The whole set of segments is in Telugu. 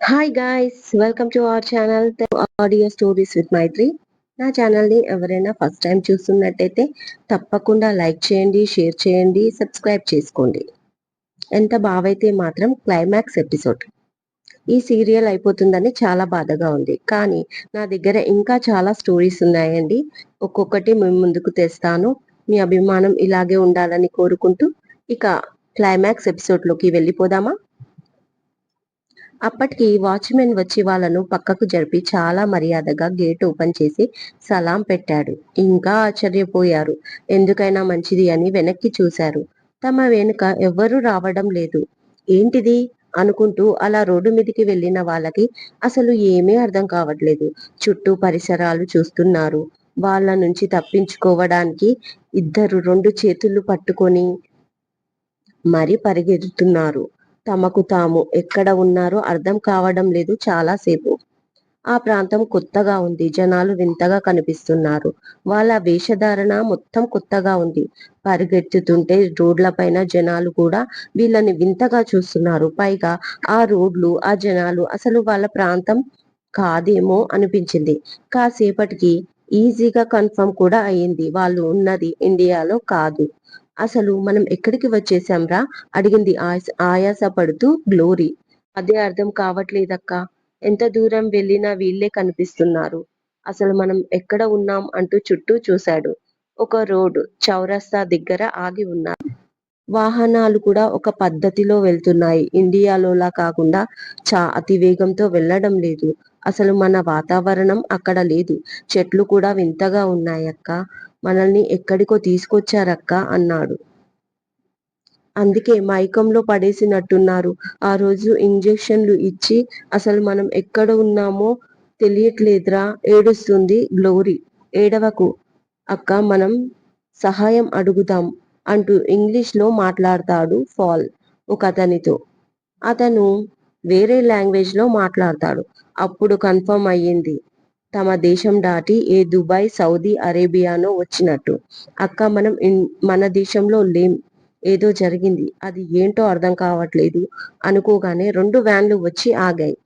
Hi guys welcome to our channel audio stories with Maithri నా ఛానల్ని ఎవరైనా ఫస్ట్ టైం చూస్తున్నట్టయితే తప్పకుండా లైక్ చేయండి షేర్ చేయండి సబ్స్క్రైబ్ చేసుకోండి. ఎంత బావైతే మాత్రం క్లైమాక్స్ ఎపిసోడ్ ఈ సీరియల్ అయిపోతుందని చాలా బాధగా ఉంది. కానీ నా దగ్గర ఇంకా చాలా స్టోరీస్ ఉన్నాయండి. ఒక్కొక్కటి మేము ముందుకు తెస్తాను. మీ అభిమానం ఇలాగే ఉండాలని కోరుకుంటూ ఇక క్లైమాక్స్ ఎపిసోడ్లోకి వెళ్ళిపోదామా? అప్పటికి వాచ్మెన్ వచ్చి వాళ్ళను పక్కకు జరిపి చాలా మర్యాదగా గేట్ ఓపెన్ చేసి సలాం పెట్టాడు. ఇంకా ఆశ్చర్యపోయారు. ఎందుకైనా మంచిది అని వెనక్కి చూశారు. తమ వెనుక ఎవ్వరూ రావడం లేదు. ఏంటిది? అనుకుంటూ అలా రోడ్డు మీదకి వెళ్ళిన వాళ్ళకి అసలు ఏమీ అర్థం కావట్లేదు. చుట్టూ పరిసరాలు చూస్తున్నారు. వాళ్ళ నుంచి తప్పించుకోవడానికి ఇద్దరు రెండు చేతులు పట్టుకొని మరి పరిగెడుతున్నారు తమకు తాము ఎక్కడ ఉన్నారో అర్థం కావడం లేదు చాలాసేపు ఆ ప్రాంతం కొత్తగా ఉంది. జనాలు వింతగా కనిపిస్తున్నారు. వాళ్ళ వేషధారణ మొత్తం కొత్తగా ఉంది. పరిగెత్తుతుంటే రోడ్లపైన జనాలు కూడా వీళ్ళని వింతగా చూస్తున్నారు. పైగా ఆ రోడ్లు ఆ జనాలు అసలు వాళ్ళ ప్రాంతం కాదేమో అనిపించింది. కాసేపటికి ఈజీగా కన్ఫర్మ్ కూడా అయ్యింది. వాళ్ళు ఉన్నది ఇండియాలో కాదు. అసలు మనం ఎక్కడికి వచ్చేసాంరా అడిగింది ఆయాస పడుతూ గ్లోరీ. అదే అర్థం కావట్లేదక్క. ఎంత దూరం వెళ్ళినా వీళ్ళే కనిపిస్తున్నారు. అసలు మనం ఎక్కడ ఉన్నాం అంటూ చుట్టూ చూశాడు. ఒక రోడ్డు చౌరస్తా దగ్గర ఆగి ఉన్నారు. వాహనాలు కూడా ఒక పద్ధతిలో వెళ్తున్నాయి. ఇండియాలోలా కాకుండా చా అతి వేగంతో వెళ్ళడం లేదు. అసలు మన వాతావరణం అక్కడ లేదు. చెట్లు కూడా వింతగా ఉన్నాయక్క. మనల్ని ఎక్కడికో తీసుకొచ్చారక్క అన్నాడు. అందుకే మైకంలో పడేసినట్టున్నారు. ఆ రోజు ఇంజెక్షన్లు ఇచ్చి అసలు మనం ఎక్కడ ఉన్నామో తెలియట్లేదురా ఏడుస్తుంది గ్లోరీ. ఏడవకు. అక్క మనం సహాయం అడుగుదాం అంటూ ఇంగ్లీష్లో మాట్లాడతాడు ఫాల్ ఒక అతనితో అతను వేరే లాంగ్వేజ్లో మాట్లాడతాడు. అప్పుడు కన్ఫర్మ్ అయ్యింది. తమ దేశం దాటి ఏ దుబాయ్ సౌదీ అరేబియానో వచ్చినట్టు. అక్క మనం మన దేశంలో లేం ఏదో జరిగింది. అది ఏంటో అర్థం కావట్లేదు అనుకోగానే రెండు వ్యాన్లు వచ్చి ఆగాయి.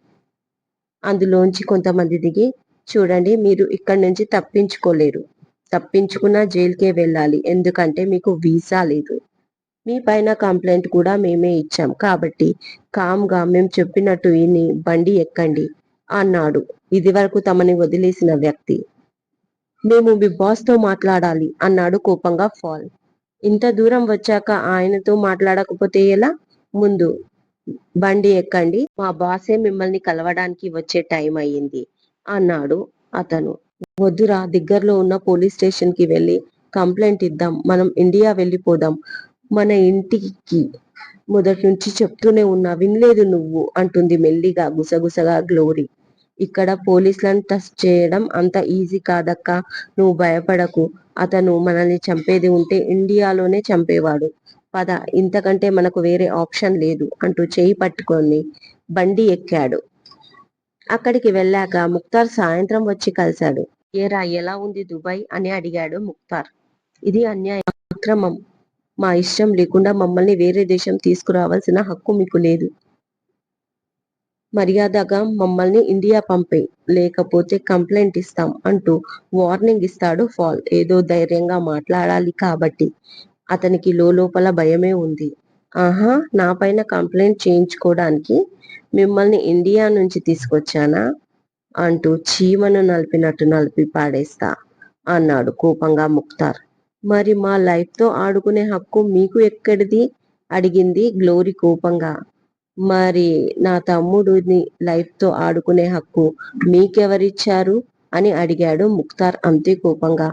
అందులోంచి కొంతమంది దిగి చూడండి మీరు ఇక్కడి నుంచి తప్పించుకోలేరు. తప్పించుకున్న జైలుకే వెళ్ళాలి. ఎందుకంటే మీకు వీసా లేదు. మీ పైన కంప్లైంట్ కూడా మేమే ఇచ్చాం. కాబట్టి కామ్గా మేము చెప్పినట్టు విని బండి ఎక్కండి అన్నాడు. ఇది వరకు తమని వదిలేసిన వ్యక్తి. మేము మీ బాస్తో మాట్లాడాలి అన్నాడు కోపంగా ఫాల్. ఇంత దూరం వచ్చాక ఆయనతో మాట్లాడకపోతే ఎలా? ముందు బండి ఎక్కండి. మా బాసే మిమ్మల్ని కలవడానికి వచ్చే టైం అయ్యింది అన్నాడు అతను. వద్దురా దగ్గరలో ఉన్న పోలీస్ స్టేషన్కి వెళ్ళి కంప్లైంట్ ఇద్దాం. మనం ఇండియా వెళ్ళిపోదాం. మన ఇంటికి మొదటి నుంచి చెప్తూనే ఉన్నా వినలేదు నువ్వు అంటుంది మెల్లిగా గుసగుసగా గ్లోరీ. ఇక్కడ పోలీసులను టచ్ చేయడం అంత ఈజీ కాదక్క. నువ్వు భయపడకు. అతను మనల్ని చంపేది ఉంటే ఇండియాలోనే చంపేవాడు. పద ఇంతకంటే మనకు వేరే ఆప్షన్ లేదు అంటూ చేయి పట్టుకొని బండి ఎక్కాడు. అక్కడికి వెళ్ళాక ముక్తార్ సాయంత్రం వచ్చి కలిశాడు. ఏరా ఎలా ఉంది దుబాయ్? అని అడిగాడు ముక్తార్. ఇది అన్యాయం. అక్రమం. మా ఇష్టం లేకుండా మమ్మల్ని వేరే దేశం తీసుకురావాల్సిన హక్కు మీకు లేదు. మర్యాదగా మమ్మల్ని ఇండియా పంపే లేకపోతే కంప్లైంట్ ఇస్తాం అంటూ వార్నింగ్ ఇస్తాడు ఫాల్. ఏదో ధైర్యంగా మాట్లాడాలి కాబట్టి. అతనికి లోపల భయమే ఉంది. ఆహా నా పైన కంప్లైంట్ చేయించుకోవడానికి మిమ్మల్ని ఇండియా నుంచి తీసుకొచ్చానా? అంటూ చీమను నలిపినట్టు నలిపి పాడేస్తా అన్నాడు కోపంగా ముక్తార్. మరి మా లైఫ్తో ఆడుకునే హక్కు మీకు ఎక్కడిది? అడిగింది గ్లోరీ కోపంగా. మరి నా తమ్ముడిని లైఫ్తో ఆడుకునే హక్కు మీకెవరిచ్చారు? అని అడిగాడు ముక్తార్ అంతే కోపంగా.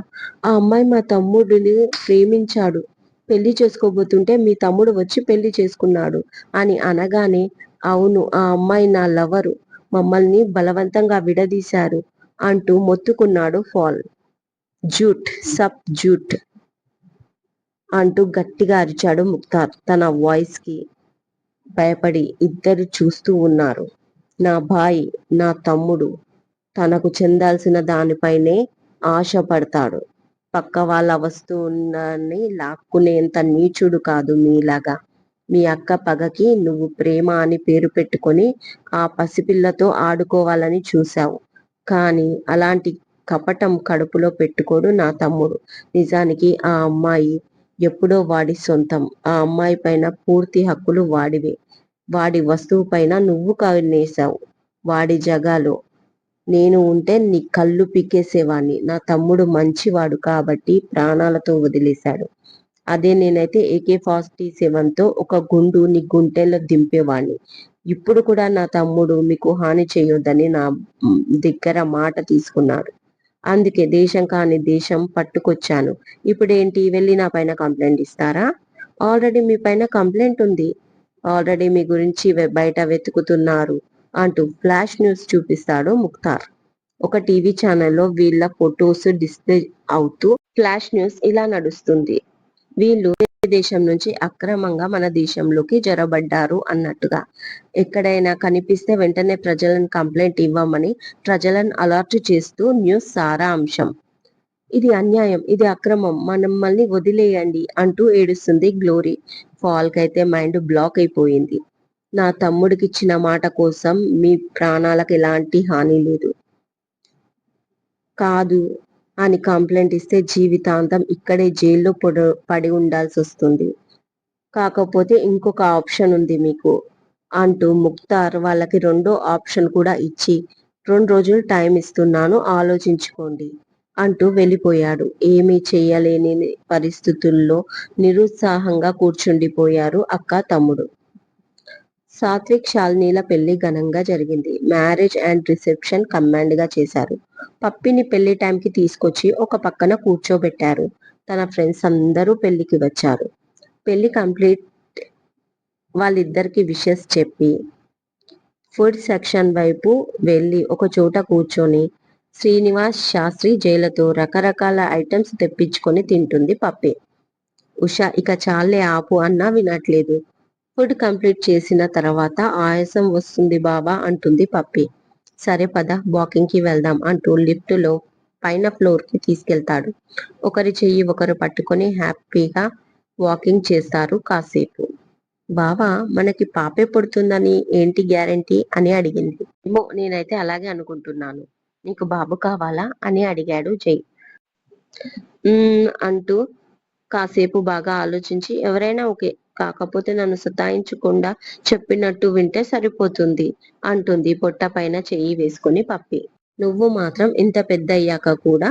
ఆ అమ్మాయి మా తమ్ముడిని ప్రేమించాడు. పెళ్ళి చేసుకోబోతుంటే మీ తమ్ముడు వచ్చి పెళ్ళి చేసుకున్నాడు అని అనగానే అవును ఆ అమ్మాయి నా లవరు. మమ్మల్ని బలవంతంగా విడదీశారు అంటూ మొత్తుకున్నాడు ఫాల్. జూట్ సబ్ జూట్ అంటూ గట్టిగా అరిచాడు ముక్తార్ తన వాయిస్కి భయపడి ఇద్దరు చూస్తూ ఉన్నారు. నా భాయ్ నా తమ్ముడు తనకు చెందాల్సిన దానిపైనే ఆశపడతాడు. పక్క వాళ్ళ వస్తువుని లాక్కునేంత నీచుడు కాదు మీలాగా. మీ అక్క పగకి నువ్వు ప్రేమ అని పేరు పెట్టుకొని ఆ పసిపిల్లతో ఆడుకోవాలని చూశావు. కానీ అలాంటి కపటం కడుపులో పెట్టుకోడు నా తమ్ముడు. నిజానికి ఆ అమ్మాయి ఎప్పుడో వాడి సొంతం. ఆ అమ్మాయి పైన పూర్తి హక్కులు వాడివే. వాడి వస్తువు పైన నువ్వు కన్నేశావు. వాడి జగాలో. నేను ఉంటే నీ కళ్ళు పీకేసేవాణ్ణి. నా తమ్ముడు మంచివాడు కాబట్టి ప్రాణాలతో వదిలేశాడు. అదే నేనైతే ఏకే ఫార్టీ సెవెన్తో ఒక గుండు నీ గుంటెల్లో దింపేవాణ్ణి. ఇప్పుడు కూడా నా తమ్ముడు మీకు హాని చేయొద్దని నా దగ్గర మాట తీసుకున్నాడు. అందుకే దేశం కాని దేశం పట్టుకొచ్చాను. ఇప్పుడేంటి? వెళ్ళి నా పైన కంప్లైంట్ ఇస్తారా? ఆల్రెడీ మీ పైన కంప్లైంట్ ఉంది. ఆల్రెడీ మీ గురించి బయట వెతుకుతున్నారు అంటూ ఫ్లాష్ న్యూస్ చూపిస్తాడు ముక్తార్. ఒక టీవీ ఛానల్లో వీళ్ళ ఫొటోస్ డిస్ప్లే అవుతూ ఫ్లాష్ న్యూస్ ఇలా నడుస్తుంది. వీళ్ళు దేశం నుంచి అక్రమంగా మన దేశంలోకి జొరబడ్డారు అన్నట్టుగా. ఎక్కడైనా కనిపిస్తే వెంటనే ప్రజలను కంప్లైంట్ ఇవ్వమని ప్రజలను అలర్ట్ చేస్తూ న్యూస్ సారాంశం. ఇది అన్యాయం ఇది అక్రమం మనమ్మల్ని వదిలేయండి అంటూ ఏడుస్తుంది గ్లోరీ. ఫాల్క్ అయితే మైండ్ బ్లాక్ అయిపోయింది. నా తమ్ముడికి ఇచ్చిన మాట కోసం మీ ప్రాణాలకు ఎలాంటి హాని లేదు. కాదు అని కంప్లైంట్ ఇస్తే జీవితాంతం ఇక్కడే జైల్లో పడి ఉండాల్సి వస్తుంది కాకపోతే ఇంకొక ఆప్షన్ ఉంది మీకు అంటూ ముక్తార్ వాళ్ళకి రెండో ఆప్షన్ కూడా ఇచ్చి రెండు రోజులు టైం ఇస్తున్నాను ఆలోచించుకోండి అంటూ వెళ్ళిపోయాడు. ఏమీ చేయలేని పరిస్థితుల్లో నిరుత్సాహంగా కూర్చుండిపోయారు అక్క తమ్ముడు. సాత్విక్ శాలినీల పెళ్ళి ఘనంగా జరిగింది. మ్యారేజ్ అండ్ రిసెప్షన్ కమాండ్గా చేశారు. పప్పిని పెళ్ళి టైంకి తీసుకొచ్చి ఒక పక్కన కూర్చోబెట్టారు. తన ఫ్రెండ్స్ అందరూ పెళ్ళికి వచ్చారు. పెళ్ళి కంప్లీట్ వాళ్ళిద్దరికి విషెస్ చెప్పి ఫుడ్ సెక్షన్ వైపు వెళ్ళి ఒక చోట కూర్చొని శ్రీనివాస్ శాస్త్రి జైలతో రకరకాల ఐటమ్స్ తెప్పించుకొని తింటుంది పప్పి. ఉష ఇక చాలే ఆపు అన్నా వినట్లేదు. ఫుడ్ కంప్లీట్ చేసిన తర్వాత ఆయాసం వస్తుంది బాబా అంటుంది పప్పి. సరే పద వాకింగ్కి వెళ్దాం అంటూ లిఫ్ట్లో పైన ఫ్లోర్కి తీసుకెళ్తాడు. ఒకరి చెయ్యి ఒకరు పట్టుకొని హ్యాపీగా వాకింగ్ చేస్తారు కాసేపు. బావా మనకి పాపే పుడుతుందని ఏంటి గ్యారంటీ అని అడిగింది. ఏమో నేనైతే అలాగే అనుకుంటున్నాను. నీకు బాబు కావాలా అని అడిగాడు జై. అంటూ కాసేపు బాగా ఆలోచించి ఎవరైనా ఓకే కాకపోతే నన్ను సతాయించకుండా చెప్పినట్టు వింటే సరిపోతుంది అంటుంది పొట్ట పైన చెయ్యి వేసుకుని పప్పి. నువ్వు మాత్రం ఇంత పెద్ద అయ్యాక కూడా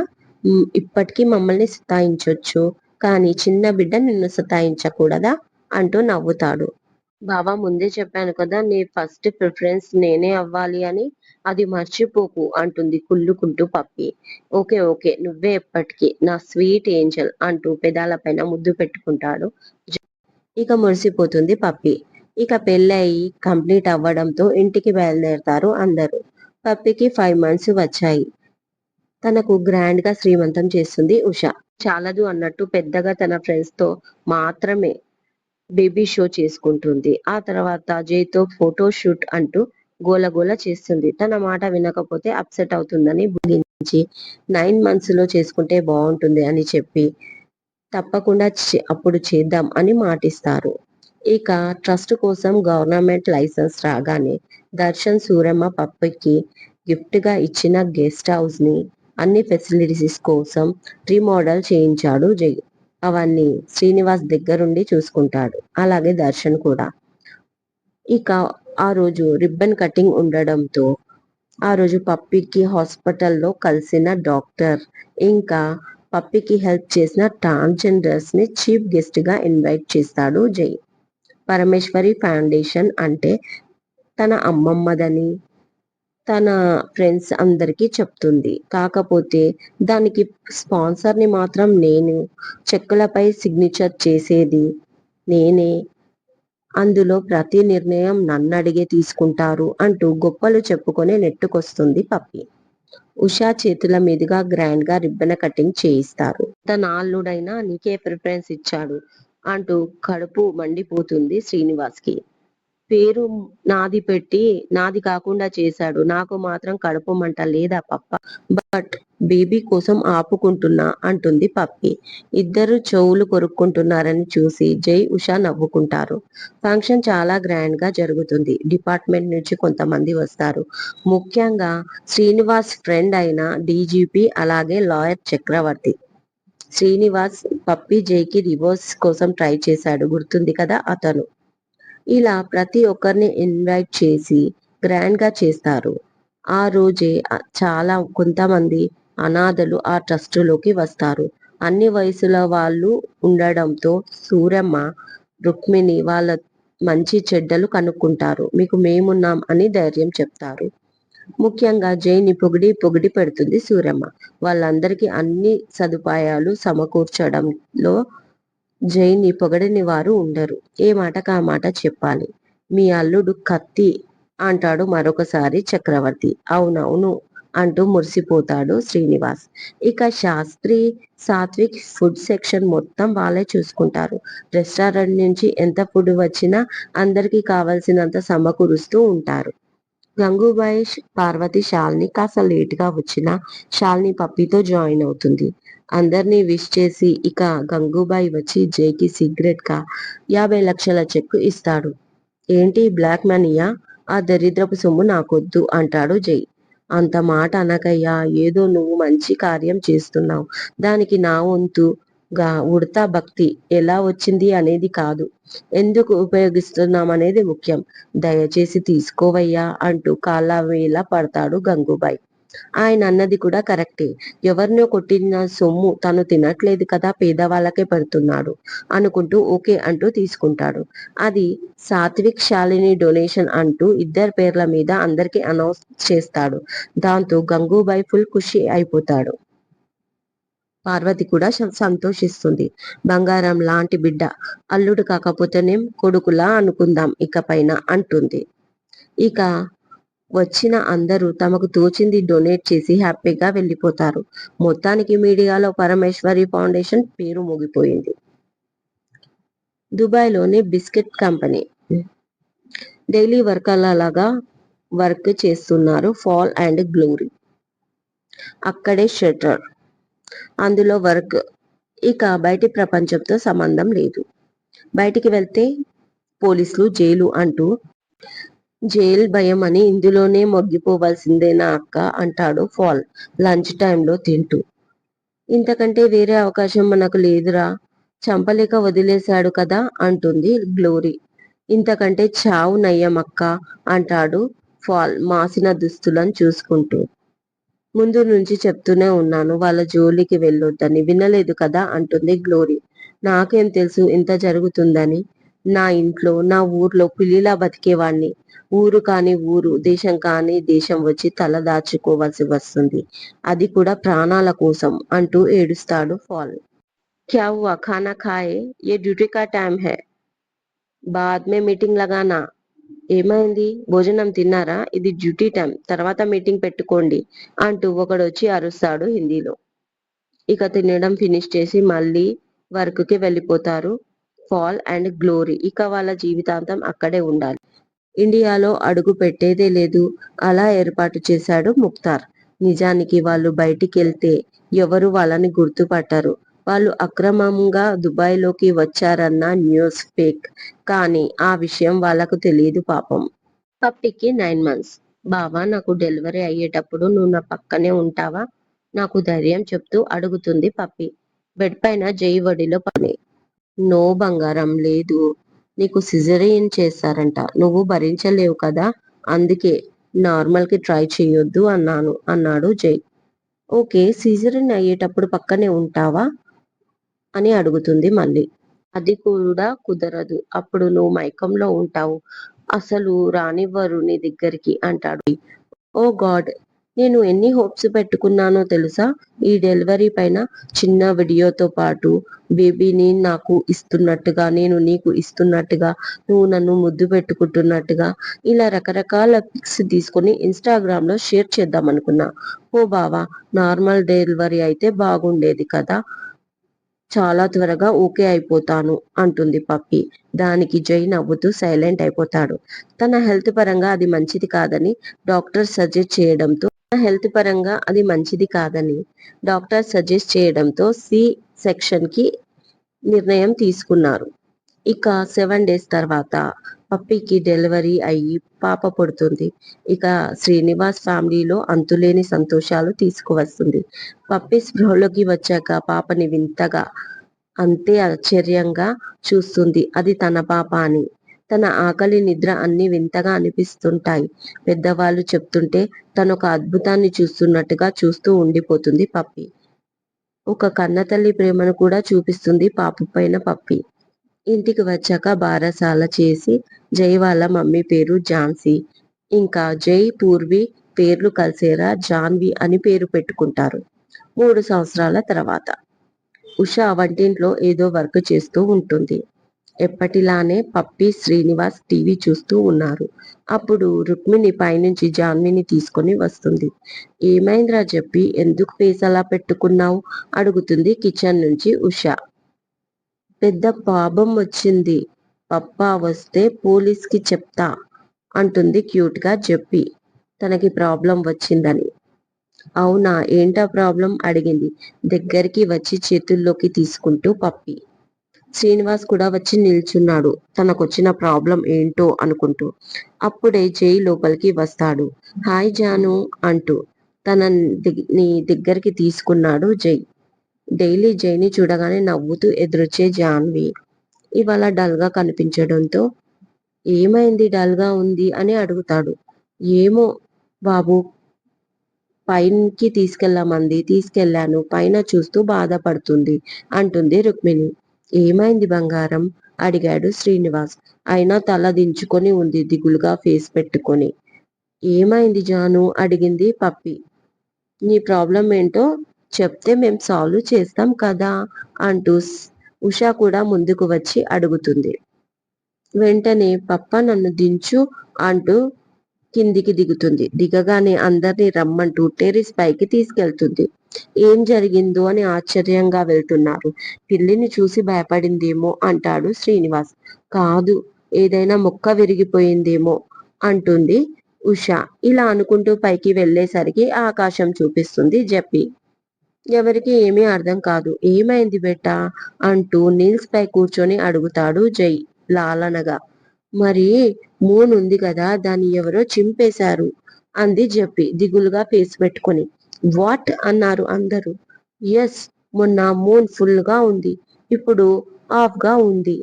ఇప్పటికీ మమ్మల్ని సతాయించొచ్చు కానీ చిన్న బిడ్డ నిన్ను సతాయించకూడదా? అంటూ నవ్వుతాడు. బాబా ముందే చెప్పాను కదా నీ ఫస్ట్ ప్రిఫరెన్స్ నేనే అవ్వాలి అని అది మర్చిపోకు అంటుంది కుళ్ళుకుంటూ పప్పి. ఓకే ఓకే నువ్వే ఎప్పటికీ నా స్వీట్ ఏంజల్ అంటూ పెదాల పైన ముద్దు పెట్టుకుంటాడు ఇక మురిసిపోతుంది పప్పి. ఇక పెళ్ళయి కంప్లీట్ అవ్వడంతో ఇంటికి బయలుదేరతారు అందరూ. పప్పికి ఫైవ్ మంత్స్ వచ్చాయి. తనకు గ్రాండ్గా శ్రీమంతం చేస్తుంది ఉష. చాలదు అన్నట్టు పెద్దగా తన ఫ్రెండ్స్తో మాత్రమే బేబీ షో చేసుకుంటుంది. ఆ తర్వాత జైతో ఫోటో షూట్ అంటూ గోలగోల చేస్తుంది. తన మాట వినకపోతే అప్సెట్ అవుతుందని ముగించి నైన్ మంత్స్లో చేసుకుంటే బాగుంటుంది అని చెప్పి తప్పకుండా అప్పుడు చేద్దాం అని మాటిస్తారు. ఇక ట్రస్ట్ కోసం గవర్నమెంట్ లైసెన్స్ రాగానే దర్శన్ సూరమ్మ పప్పకి గిఫ్ట్గా ఇచ్చిన గెస్ట్ హౌస్ని అన్ని ఫెసిలిటీస్ కోసం రీమోడల్ చేయించాడు జై అవన్నీ శ్రీనివాస్ దగ్గరుండి చూసుకుంటాడు. అలాగే దర్శన్ కూడా. ఇక ఆ రోజు రిబ్బన్ కటింగ్ ఉండడంతో ఆ రోజు పప్పికి హాస్పిటల్లో కలిసిన డాక్టర్ ఇంకా పప్పికి హెల్ప్ చేసిన ట్రాన్స్జెండర్స్ని చీఫ్ గెస్ట్గా ఇన్వైట్ చేస్తాడు జై. పరమేశ్వరి ఫౌండేషన్ అంటే తన అమ్మమ్మదని తన ఫ్రెండ్స్ అందరికీ చెప్తుంది. కాకపోతే దానికి స్పాన్సర్ని మాత్రం నేను చెక్కులపై సిగ్నేచర్ చేసేది నేనే. అందులో ప్రతి నిర్ణయం నన్ను అడిగే తీసుకుంటారు అంటూ గొప్పలు చెప్పుకొని నెట్టుకొస్తుంది పప్పి. ఉషా చేతుల మీదుగా గ్రాండ్గా రిబ్బన్ కటింగ్ చేయిస్తారు. తన అల్లుడైనా నీకే ప్రిఫరెన్స్ ఇచ్చాడు అంటూ కడుపు మండిపోతుంది శ్రీనివాస్కి పేరు నాది పెట్టి నాది కాకుండా చేశాడు. నాకు మాత్రం కడుపు మంట లేదా పప్ప. బట్ బేబీ కోసం ఆపుకుంటున్నా అంటుంది పప్పి. ఇద్దరు చెవులు కొరుక్కుంటున్నారని చూసి జై ఉషా నవ్వుకుంటారు. ఫంక్షన్ చాలా గ్రాండ్గా జరుగుతుంది. డిపార్ట్మెంట్ నుంచి కొంతమంది వస్తారు. ముఖ్యంగా శ్రీనివాస్ ఫ్రెండ్ అయిన డీజీపీ అలాగే లాయర్ చక్రవర్తి. శ్రీనివాస్ పప్పి జైకి రివోర్స్ కోసం ట్రై చేశాడు. గుర్తుంది కదా అతను. ఇలా ప్రతి ఒక్కరిని ఇన్వైట్ చేసి గ్రాండ్గా చేస్తారు. ఆ రోజే చాలా కొంతమంది అనాథలు ఆ ట్రస్టులోకి వస్తారు. అన్ని వయసుల వాళ్ళు ఉండడంతో సూరమ్మ రుక్మిణి వాళ్ళ మంచి చెడ్డలు కనుక్కుంటారు. మీకు మేమున్నాం అని ధైర్యం చెప్తారు. ముఖ్యంగా జైని పొగిడి పొగిడి పెడుతుంది సూరమ్మ. వాళ్ళందరికీ అన్ని సదుపాయాలు సమకూర్చడంలో జైని పొగడని వారు ఉండరు. ఏ మాటకు ఆ మాట చెప్పాలి? మీ అల్లుడు కత్తి అంటాడు మరొకసారి చక్రవర్తి. అవునవును అంటూ మురిసిపోతాడు శ్రీనివాస్. ఇక శాస్త్రి సాత్విక్ ఫుడ్ సెక్షన్ మొత్తం వాళ్ళే చూసుకుంటారు. రెస్టారెంట్ నుంచి ఎంత ఫుడ్ వచ్చినా అందరికీ కావలసినంత సమకూరుస్తూ ఉంటారు. గంగూబాయి పార్వతి షాల్ని కాస్త లేటుగా వచ్చినా వచ్చిన పప్పితో జాయిన్ అవుతుంది. అందరినీ విష్ చేసి ఇక గంగూబాయి వచ్చి జైకి సిగరెట్గా యాభై లక్షల చెక్కు ఇస్తాడు. ఏంటి బ్లాక్ మనీయా? ఆ దరిద్రపు సొమ్ము నాకొద్దు అంటాడు జై. అంత మాట అనకయ్యా ఏదో నువ్వు మంచి కార్యం చేస్తున్నావు. దానికి నా వంతు గా ఉడతా భక్తి ఎలా వచ్చింది అనేది కాదు. ఎందుకు ఉపయోగిస్తున్నాం అనేది ముఖ్యం. దయచేసి తీసుకోవయ్యా అంటూ కాళ్ళ వేళ పడతాడు గంగూబాయ్. ఆయన అన్నది కూడా కరెక్టే. ఎవరినో కొట్టిన సొమ్ము తను తినట్లేదు కదా పేదవాళ్ళకే పెడుతున్నాడు అనుకుంటూ ఓకే అంటూ తీసుకుంటాడు. అది సాత్విక్ శాలిని డొనేషన్ అంటూ ఇద్దరి పేర్ల మీద అందరికి అనౌన్స్ చేస్తాడు. దాంతో గంగూబాయ్ ఫుల్ ఖుషి అయిపోతాడు. పార్వతి కూడా సంతోషిస్తుంది. బంగారం లాంటి బిడ్డ అల్లుడు కాకపోతేనేం కొడుకులా అనుకుందాం ఇక పైన అంటుంది. ఇక వచ్చిన అందరూ తమకు తోచింది డొనేట్ చేసి హ్యాపీగా వెళ్ళిపోతారు. మొత్తానికి మీడియాలో పరమేశ్వరి ఫౌండేషన్ పేరు ముగిపోయింది. దుబాయ్లోని బిస్కెట్ కంపెనీ. డైలీ వర్కర్లలాగా వర్క్ చేస్తున్నారు ఫాల్ అండ్ గ్లోరీ. అక్కడే షటర్ అందులో వర్క్. ఇక బయటి ప్రపంచంతో సంబంధం లేదు. బయటికి వెళ్తే పోలీసులు జైలు అంటూ జైల్ భయం అని ఇందులోనే మొగ్గిపోవాల్సిందేనా అక్క అంటాడు ఫాల్. లంచ్ టైంలో తింటూ. ఇంతకంటే వేరే అవకాశం మనకు లేదురా. చంపలేక వదిలేశాడు కదా అంటుంది గ్లోరీ. ఇంతకంటే చావు నయ్యమక్క అక్క అంటాడు ఫాల్ మాసిన దుస్తులను చూసుకుంటూ. ముందు నుంచి చెప్తూనే ఉన్నాను వాళ్ళ జోలికి వెళ్ళొద్దని. వినలేదు కదా అంటుంది గ్లోరీ. నాకేం తెలుసు ఇంత జరుగుతుందని. నా ఇంట్లో నా ఊర్లో పిల్లిలా బతికేవాణ్ణి. ఊరు కాని ఊరు దేశం కాని దేశం వచ్చి తల దాచుకోవాల్సి వస్తుంది. అది కూడా ప్రాణాల కోసం అంటూ ఏడుస్తాడు ఫాల్. క్యా హువా? ఖానా ఖాయే? ఏ డ్యూటీ కా టైం హే? బాద్ మే మీటింగ్ లగానా? ఏమైంది? భోజనం తిన్నారా? ఇది డ్యూటీ టైం తర్వాత మీటింగ్ పెట్టుకోండి అంటూ ఒకడొచ్చి అరుస్తాడు హిందీలో. ఇక తినడం ఫినిష్ చేసి మళ్ళీ వర్క్కి వెళ్ళిపోతారు. Fall and glory. ఇక వాళ్ళ జీవితాంతం అక్కడే ఉండాలి. ఇండియాలో అడుగు పెట్టేదే లేదు. అలా ఏర్పాటు చేశాడు ముక్తార్. నిజానికి వాళ్ళు బయటికి వెళ్తే ఎవరు వాళ్ళని గుర్తుపట్టరు. వాళ్ళు అక్రమంగా దుబాయ్లోకి వచ్చారన్న న్యూస్ ఫేక్. కానీ ఆ విషయం వాళ్ళకు తెలియదు పాపం. పప్పికి నైన్ మంత్స్. బావా నాకు డెలివరీ అయ్యేటప్పుడు నువ్వు నా పక్కనే ఉంటావా? నాకు ధైర్యం చెప్తూ అడుగుతుంది పప్పి. బెడ్ పైన జై వడిలో పని. నో బంగారం లేదు. నీకు సిజరీన్ చేశారంట. నువ్వు భరించలేవు కదా? అందుకే నార్మల్కి ట్రై చేయొద్దు అన్నాను అన్నాడు జై ఓకే సిజరీన్ అయ్యేటప్పుడు పక్కనే ఉంటావా? అని అడుగుతుంది మళ్ళీ. అది కూడా కుదరదు. అప్పుడు నువ్వు మైకంలో ఉంటావు. అసలు రానివ్వరు నీ దగ్గరికి అంటాడు ఓ గాడ్ నేను ఎన్ని హోప్స్ పెట్టుకున్నానో తెలుసా? ఈ డెలివరీ పైన చిన్న వీడియోతో పాటు బేబీని నాకు ఇస్తున్నట్టుగా నేను నీకు ఇస్తున్నట్టుగా నువ్వు నన్ను ముద్దు పెట్టుకుంటున్నట్టుగా ఇలా రకరకాల పిక్స్ తీసుకుని ఇన్స్టాగ్రామ్లో షేర్ చేద్దాం అనుకున్నా. ఓ బావా నార్మల్ డెలివరీ అయితే బాగుండేది కదా? చాలా త్వరగా ఓకే అయిపోతాను అంటుంది పప్పి దానికి జై నవ్వుతూ సైలెంట్ అయిపోతాడు. తన హెల్త్ పరంగా అది మంచిది కాదని డాక్టర్ సజెస్ట్ చేయడంతో హెల్త్ పరంగా అది మంచిది కాదని డాక్టర్ సజెస్ట్ చేయడంతో సి సెక్షన్కి నిర్ణయం తీసుకున్నారు. ఇక సెవెన్ డేస్ తర్వాత పప్పికి డెలివరీ అయ్యి పాప పుడుతుంది. ఇక శ్రీనివాస్ ఫ్యామిలీలో అంతులేని సంతోషాలు తీసుకువస్తుంది. పప్పి స్పృహలోకి వచ్చాక పాపని వింతగా అంతే ఆశ్చర్యంగా చూస్తుంది. అది తన పాప అని. తన ఆకలి నిద్ర అన్ని వింతగా అనిపిస్తుంటాయి. పెద్దవాళ్ళు చెప్తుంటే తనొక ఒక అద్భుతాన్ని చూస్తున్నట్టుగా చూస్తూ ఉండిపోతుంది పప్పి. ఒక కన్నతల్లి ప్రేమను కూడా చూపిస్తుంది పాప పైన పప్పి. ఇంటికి వచ్చాక బారసాల చేసి జై వాళ్ళ మమ్మీ పేరు ఝాన్సీ. ఇంకా జై పూర్వి పేర్లు కలిసేరా జాన్వి అని పేరు పెట్టుకుంటారు. మూడు సంవత్సరాల తర్వాత. ఉషా వంటింట్లో ఏదో వర్క్ చేస్తూ ఉంటుంది. ఎప్పటిలానే పప్పి శ్రీనివాస్ టీవీ చూస్తూ ఉన్నారు. అప్పుడు రుక్మిణి పైనుంచి జాన్విని తీసుకొని వస్తుంది. ఏమైందిరా చెప్పి ఎందుకు ఫేస్ అలా పెట్టుకున్నావు? అడుగుతుంది కిచెన్ నుంచి ఉషా. పెద్ద పాపం వచ్చింది. పప్పా వస్తే పోలీస్కి చెప్తా అంటుంది క్యూట్గా చెప్పి తనకి ప్రాబ్లం వచ్చిందని. అవునా? ఏంటా ప్రాబ్లం? అడిగింది. దగ్గరికి వచ్చి చేతుల్లోకి తీసుకుంటూ పప్పి. శ్రీనివాస్ కూడా వచ్చి నిల్చున్నాడు. తనకొచ్చిన ప్రాబ్లం ఏంటో అనుకుంటూ. అప్పుడే జై లోపలికి వస్తాడు. హాయ్ జాను అంటూ. తన దగ్గరికి తీసుకున్నాడు జై. డైలీ జైని చూడగానే నవ్వుతూ ఎదురొచ్చే జాన్వి. ఇవాళ డల్గా కనిపించడంతో ఏమైంది డల్గా ఉంది అని అడుగుతాడు. ఏమో బాబు పైకి తీసుకెళ్ళమంది తీసుకెళ్ళాను పైన చూస్తూ బాధపడుతుంది అంటుంది రుక్మిణి. ఏమైంది బంగారం? అడిగాడు శ్రీనివాస్. అయినా తల దించుకొని ఉంది దిగులుగా ఫేస్ పెట్టుకొని. ఏమైంది జాను? అడిగింది పప్పి. నీ ప్రాబ్లం ఏంటో చెప్తే మేం సాల్వ్ చేస్తాం కదా? అంటూ ఉషా కూడా ముందుకు వచ్చి అడుగుతుంది. వెంటనే పప్ప నన్ను దించు అంటూ కిందికి దిగుతుంది. దిగగానే అందరినీ రమ్మంటూ టెరిస్ పైకి తీసుకెళ్తుంది. ఏం జరిగిందో అని ఆశ్చర్యంగా వెళ్తున్నారు. పిల్లిని చూసి భయపడిందేమో అంటాడు శ్రీనివాస్. కాదు ఏదైనా మొక్క విరిగిపోయిందేమో అంటుంది ఉష. ఇలా అనుకుంటూ పైకి వెళ్ళేసరికి ఆకాశం చూపిస్తుంది జప్పి. ఎవరికి ఏమీ అర్థం కాదు. ఏమైంది బెట్ట అంటూ నీల్స్ పై కూర్చొని అడుగుతాడు జై లాలనగా. మరి మూన్ ఉంది కదా దాన్ని ఎవరో చింపేశారు అంది జెప్పి దిగులుగా ఫేస్ పెట్టుకుని. వాట్? అన్నారు అందరూ. ఎస్ మొన్న మూన్ ఫుల్గా ఉంది. ఇప్పుడు ఆఫ్గా ఉంది.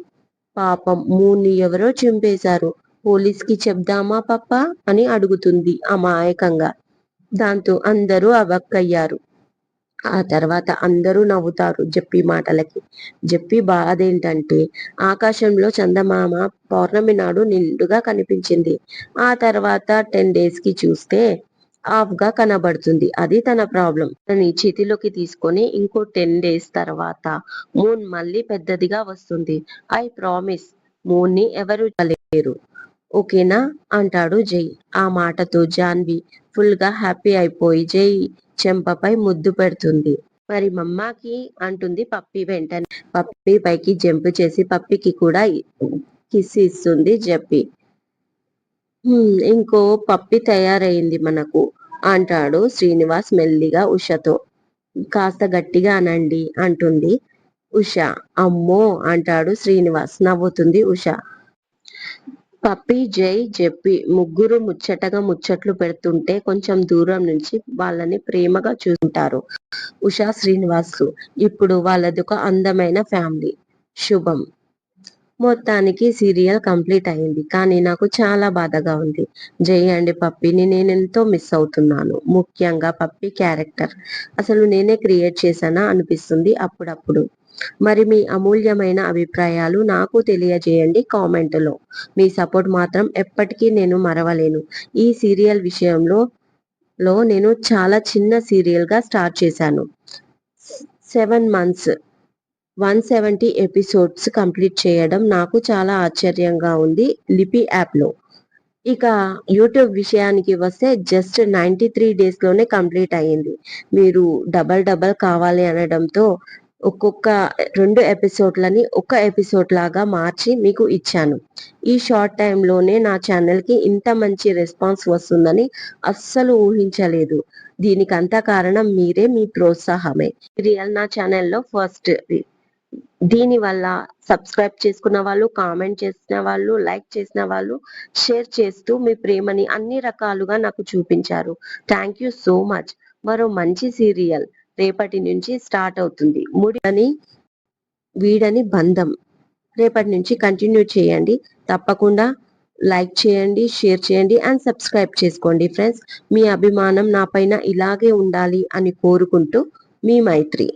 పాపం మూన్ని ఎవరో చింపేశారు. పోలీస్కి చెప్దామా పప్ప అని అడుగుతుంది అమాయకంగా. దాంతో అందరూ అవక్కయ్యారు. ఆ తర్వాత అందరూ నవ్వుతారు జప్పి మాటలకి. జప్పి బాధ ఏంటంటే ఆకాశంలో చందమామ పౌర్ణమి నాడు నిండుగా కనిపించింది. ఆ తర్వాత టెన్ డేస్కి చూస్తే ఆఫ్గా కనబడుతుంది. అది తన ప్రాబ్లం. తనని చేతిలోకి తీసుకొని ఇంకో టెన్ డేస్ తర్వాత మూన్ మళ్ళీ పెద్దదిగా వస్తుంది. ఐ ప్రామిస్ మూన్ని ఎవరు లేరు ఓకేనా? అంటాడు జై. ఆ మాటతో జాన్వి ఫుల్గా హ్యాపీ అయిపోయి జై చెంపపై ముద్దు పెడుతుంది. మరి మమ్మాకి అంటుంది పప్పి వెంటనే. పప్పి పైకి జంప్ చేసి పప్పికి కూడా కిస్ ఇస్తుంది జప్పి. ఇంకో పప్పి తయారైంది మనకు అంటాడు శ్రీనివాస్ మెల్లిగా ఉషతో. కాస్త గట్టిగా అనండి అంటుంది ఉష. అమ్మో అంటాడు శ్రీనివాస్ నవ్వుతుంది ఉష. పప్పి జై జెప్పి ముగ్గురు ముచ్చటగా ముచ్చట్లు పెడుతుంటే కొంచెం దూరం నుంచి వాళ్ళని ప్రేమగా చూస్తుంటారు ఉషా శ్రీనివాస్ ఇప్పుడు వాళ్ళది ఒక అందమైన ఫ్యామిలీ. శుభం. మొత్తానికి సీరియల్ కంప్లీట్ అయింది కానీ నాకు చాలా బాధగా ఉంది. జై అండి పప్పిని నేను ఎంతో మిస్ అవుతున్నాను. ముఖ్యంగా పప్పి క్యారెక్టర్. అసలు నేనే క్రియేట్ చేశానా అనిపిస్తుంది అప్పుడప్పుడు. మరి మీ అమూల్యమైన అభిప్రాయాలు నాకు తెలియజేయండి కామెంట్లో. మీ సపోర్ట్ మాత్రం ఎప్పటికీ నేను మరవలేను. ఈ సీరియల్ విషయంలో లో నేను చాలా చిన్న సీరియల్గా స్టార్ట్ చేశాను. Seven months one seventy episodes complete చేయడం నాకు చాలా ఆశ్చర్యంగా ఉంది లిపి యాప్లో. ఇక యూట్యూబ్ విషయానికి వస్తే జస్ట్ నైంటీ త్రీ డేస్లోనే కంప్లీట్ అయ్యింది. మీరు డబల్ డబల్ కావాలి అనడంతో ఒక్కొక్క రెండు ఎపిసోడ్లని ఒక ఎపిసోడ్ లాగా మార్చి మీకు ఇచ్చాను. ఈ షార్ట్ టైంలోనే నా ఛానల్కి ఇంత మంచి రెస్పాన్స్ వస్తుందని అస్సలు ఊహించలేదు. దీనికి అంతా కారణం మీరే మీ ప్రోత్సాహమే. రియల్ నా ఛానల్లో ఫస్ట్ దీని వల్ల సబ్స్క్రైబ్ చేసుకున్న వాళ్ళు కామెంట్ చేసిన వాళ్ళు లైక్ చేసిన వాళ్ళు షేర్ చేస్తూ మీ ప్రేమని అన్ని రకాలుగా నాకు చూపించారు. Thank you so much. మరో మంచి సీరియల్. రేపటి నుంచి స్టార్ట్ అవుతుంది. ముడిని వీడని బంధం. రేపటి నుంచి కంటిన్యూ చేయండి. తప్పకుండా లైక్ చేయండి షేర్ చేయండి అండ్ సబ్స్క్రైబ్ చేసుకోండి ఫ్రెండ్స్. మీ అభిమానం నా పైన ఇలాగే ఉండాలి అని కోరుకుంటూ మీ మైత్రి.